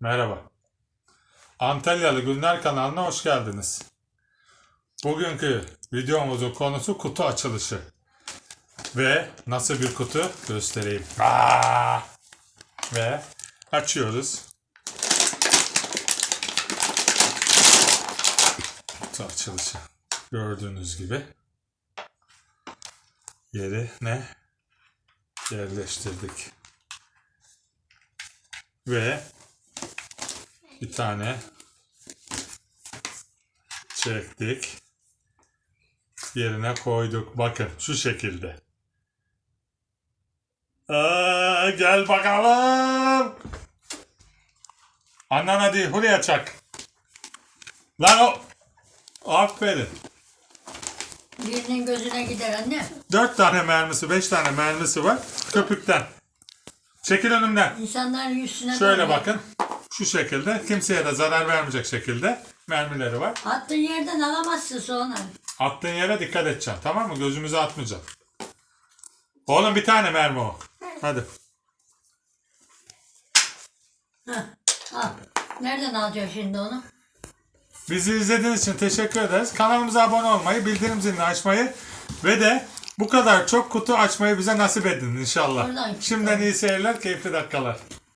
Merhaba. Antalyalı Günler kanalına hoş geldiniz. Bugünkü videomuzun konusu kutu açılışı. Ve nasıl bir kutu göstereyim. Aa! Ve açıyoruz. Kutu açılışı. Gördüğünüz gibi. Yerine yerleştirdik. Ve bir tane çektik. Yerine koyduk. Bakın şu şekilde. Aa, gel bakalım. Annen hadi buraya çak. Lan o. Aferin. Birinin gözüne gider anne. Dört tane mermisi, beş tane mermisi var. Köpükten. Çekil önümden. İnsanların üstüne Şöyle bakın. Şu şekilde. Kimseye de zarar vermeyecek şekilde mermileri var. Attığın yerden alamazsın sonra. Attığın yere dikkat edeceksin. Tamam mı? Gözümüze atmayacaksın. Oğlum bir tane mermi o. Hadi. Heh, al. Nereden alacaksın şimdi onu? Bizi izlediğiniz için teşekkür ederiz. Kanalımıza abone olmayı, bildirim zilini açmayı ve de bu kadar çok kutu açmayı bize nasip edin inşallah. Çıktı. Şimdiden iyi seyirler, keyifli dakikalar.